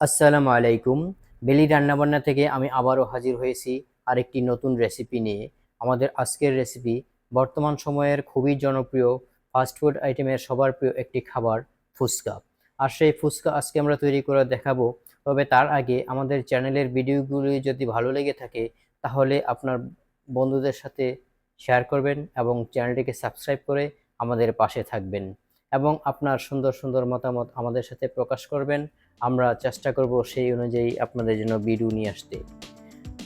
আসসালামু আলাইকুম। বেলি রান্নাবান্না থেকে আমি আবারও হাজির হয়েছি আরেকটি নতুন রেসিপি নিয়ে। আমাদের আজকের রেসিপি বর্তমান সময়ের খুবই জনপ্রিয় ফাস্টফুড আইটেমের সবার প্রিয় একটি খাবার ফুচকা। আর সেই ফুচকা আজকে আমরা তৈরি করে দেখাবো। তবে তার আগে আমাদের চ্যানেলের ভিডিওগুলি যদি ভালো লেগে থাকে, তাহলে আপনার বন্ধুদের সাথে শেয়ার করবেন এবং চ্যানেলটিকে সাবস্ক্রাইব করে আমাদের পাশে থাকবেন। এবং আপনার সুন্দর সুন্দর মতামত আমাদের সাথে প্রকাশ করবেন। আমরা চেষ্টা করব সেই অনুযায়ী আপনাদের জন্য ভিডিও নিয়ে আসতে।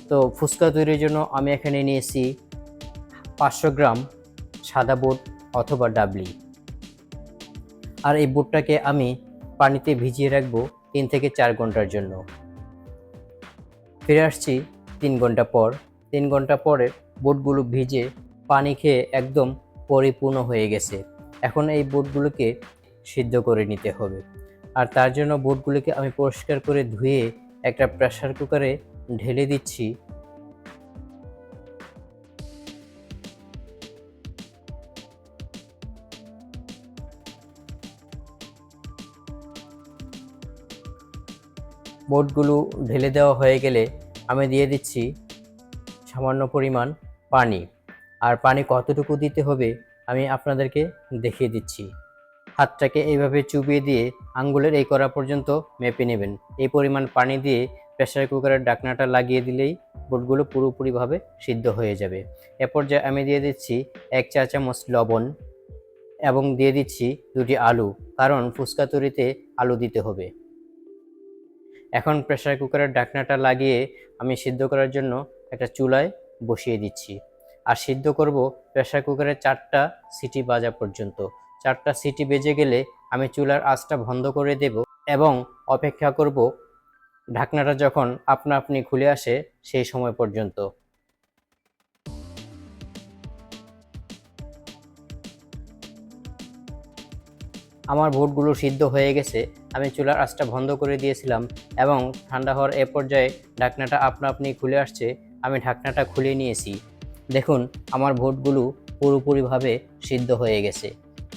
তো ফুচকা তৈরির জন্য আমি এখানে নিয়েছি পাঁচশো গ্রাম সাদা বুট অথবা ডাবলি। আর এই বুটটাকে আমি পানিতে ভিজিয়ে রাখব তিন থেকে চার ঘণ্টার জন্য। ফিরে আসছি তিন ঘণ্টা পর। তিন ঘণ্টা পরে বুটগুলো ভিজে পানি খেয়ে একদম পরিপূর্ণ হয়ে গেছে। এখন এই বুটগুলোকে সিদ্ধ করে নিতে হবে। আর তার জন্য বুটগুলিকে আমি পরিষ্কার করে ধুয়ে একটা প্রেসার কুকারে ঢেলে দিচ্ছি। বুটগুলো ঢেলে দেওয়া হয়ে গেলে আমি দিয়ে দিচ্ছি সামান্য পরিমাণ পানি। আর পানি কতটুকু দিতে হবে আমি আপনাদেরকে দেখিয়ে দিচ্ছি। হাতটাকে এইভাবে চুবিয়ে দিয়ে আঙ্গুলের এই করা পর্যন্ত মেপে নেবেন। এই পরিমাণ পানি দিয়ে প্রেশার কুকারের ডাকনাটা লাগিয়ে দিলেই বুটগুলো পুরোপুরিভাবে সিদ্ধ হয়ে যাবে। এ পর্যায়ে আমি দিয়ে দিচ্ছি এক চা চামচ লবণ এবং দিয়ে দিচ্ছি দুটি আলু, কারণ ফুচকা তৈরিতে আলু দিতে হবে। এখন প্রেসার কুকারের ডাকনাটা লাগিয়ে আমি সিদ্ধ করার জন্য একটা চুলায় বসিয়ে দিচ্ছি। আর সিদ্ধ করব প্রেসার কুকারে চারটা সিটি বাজা পর্যন্ত। চারটা সিটি বেজে গেলে আমি চুলার আঁচটা বন্ধ করে দেব এবং অপেক্ষা করব ঢাকনাটা যখন আপনা আপনি খুলে আসে সেই সময় পর্যন্ত। আমার ভুটগুলো সিদ্ধ হয়ে গেছে, আমি চুলার আঁচটা বন্ধ করে দিয়েছিলাম এবং ঠান্ডা হওয়ার এ পর্যায়ে ঢাকনাটা আপনা আপনি খুলে আসছে, আমি ঢাকনাটা খুলে নিয়েছি। দেখুন, আমার ভোটগুলো পুরোপুরিভাবে সিদ্ধ হয়ে গেছে।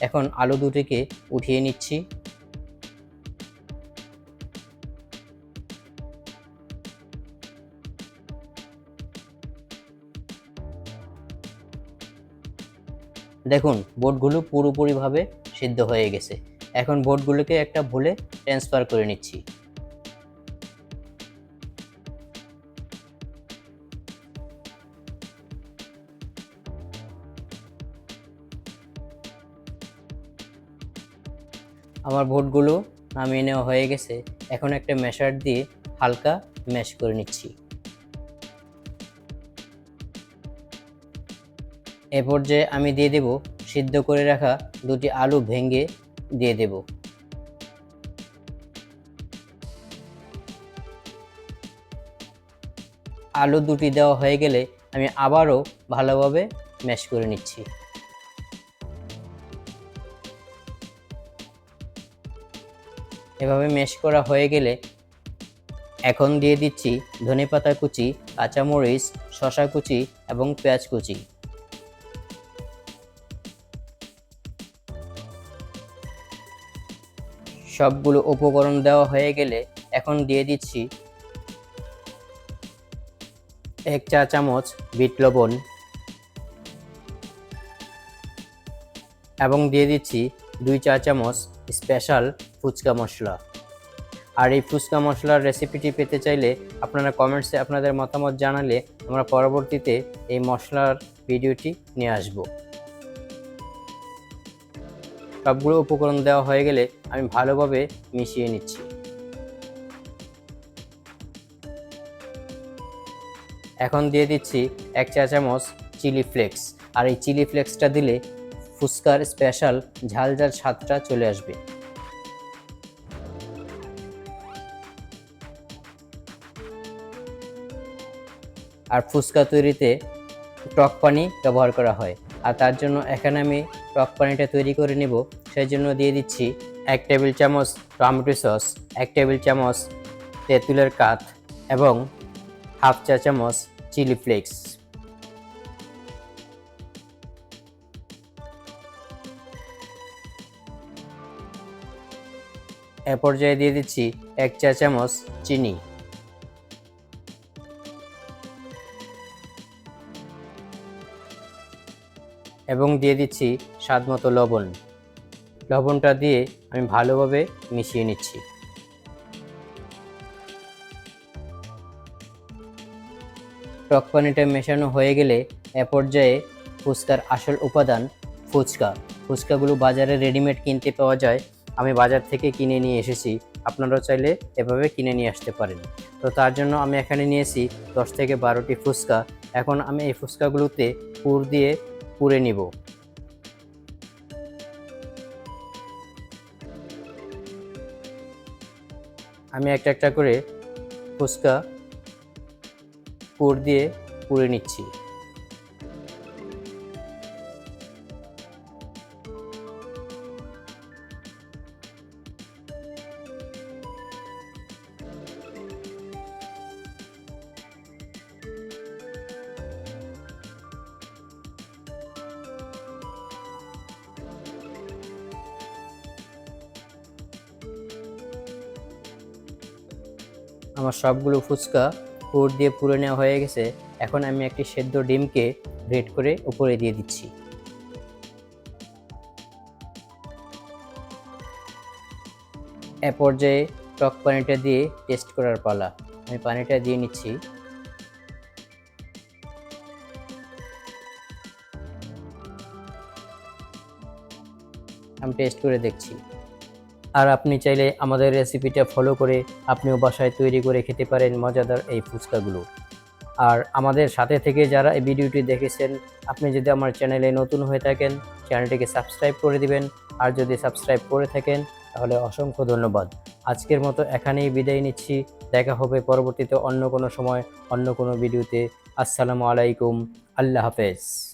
এখন আলু দুটিকে উঠিয়ে নিচ্ছি। দেখুন বোটগুলো পুরোপুরিভাবে সিদ্ধ হয়ে গেছে। এখন বোটগুলোকে একটা ভুলে ট্রান্সফার করে নিচ্ছি। আমার ভোটগুলো নামিয়ে নেওয়া হয়ে গেছে। এখন একটা মেশার দিয়ে হালকা ম্যাশ করে নিচ্ছি। এ পর্যায়ে আমি দিয়ে দেব সিদ্ধ করে রাখা দুটি আলু ভেঙে দিয়ে দেব। আলু দুটি দেওয়া হয়ে গেলে আমি আবারও ভালোভাবে ম্যাশ করে নিচ্ছি। এভাবে মেশ করা হয়ে গেলে এখন দিয়ে দিচ্ছি ধনেপাতা কুচি, কাঁচামরিচ শশা কুচি এবং পেঁয়াজ কুচি। সবগুলো উপকরণ দেওয়া হয়ে গেলে এখন দিয়ে দিচ্ছি এক চা চামচ বিট লবণ এবং দিয়ে দিচ্ছি দুই চা চামচ স্পেশাল ফুচকা মশলা। আর এই ফুচকা মশলার রেসিপিটি পেতে চাইলে আপনারা কমেন্টসে আপনাদের মতামত জানালে আমরা পরবর্তীতে এই মশলার ভিডিওটি নিয়ে আসব। সবগুলো উপকরণ দেওয়া হয়ে গেলে আমি ভালোভাবে মিশিয়ে নিচ্ছি। এখন দিয়ে দিচ্ছি এক চা চামচ চিলি ফ্লেক্স আর এই চিলি ফ্লেক্সটা দিলে ফুচকার স্পেশাল ঝাল ঝাল স্বাদটা চলে আসবে। আর ফুচকা তৈরিতে টক পানি ব্যবহার করা হয়। আর তার জন্য এখানে আমি টক পানিটা তৈরি করে নেব। সেই জন্য দিয়ে দিচ্ছি এক টেবিল চামচ টমেটো সস, এক টেবিল চামচ তেঁতুলের কাঠ এবং হাফ চা চামচ চিলি ফ্লেক্স। এ পর্যায়ে দিয়ে দিচ্ছি এক চা চামচ চিনি। এবং দিয়ে দিচ্ছি স্বাদ মতো লবণ। লবণটা দিয়ে আমি ভালোভাবে মিশিয়ে নিচ্ছি। টক পানিটা মেশানো হয়ে গেলে এ পর্যায়ে ফুচকার আসল উপাদান ফুচকা। ফুচকাগুলো বাজারে রেডিমেড কিনতে পাওয়া যায়। আমি বাজার থেকে কিনে নিয়ে এসেছি। আপনারাও চাইলে এভাবে কিনে নিয়ে আসতে পারেন। তো তার জন্য আমি এখানে নিয়েছি দশ থেকে বারোটি ফুচকা। এখন আমি এই ফুচকাগুলোতে পুর দিয়ে পুরে নিব। আমি একটা একটা করে ফুচকা পুর দিয়ে পুড়ে নিচ্ছি। আমার সবগুলো ফুচকা পুর দিয়ে পুরে নেওয়া হয়ে গেছে। এখন আমি একটি সেদ্ধ ডিমকে গ্রেট করে উপরে দিয়ে দিচ্ছি। এ পর্যায়ে টক পানিটা দিয়ে টেস্ট করার পালা। আমি পানিটা দিয়ে নিচ্ছি। আমি টেস্ট করে দেখছি। আর আপনি চাইলে আমাদের রেসিপিটা ফলো করে আপনিও বাসায় তৈরি করে খেতে পারেন মজাদার এই ফুচকাগুলো। আর আমাদের সাথে থেকে যারা এই ভিডিওটি দেখেছেন, আপনি যদি আমার চ্যানেলে নতুন হয়ে থাকেন, চ্যানেলটিকে সাবস্ক্রাইব করে দিবেন। আর যদি সাবস্ক্রাইব করে থাকেন, তাহলে অসংখ্য ধন্যবাদ। আজকের মতো এখানেই বিদায় নিচ্ছি। দেখা হবে পরবর্তীতে অন্য কোনো সময়, অন্য কোনো ভিডিওতে। আসসালামু আলাইকুম। আল্লাহ হাফেজ।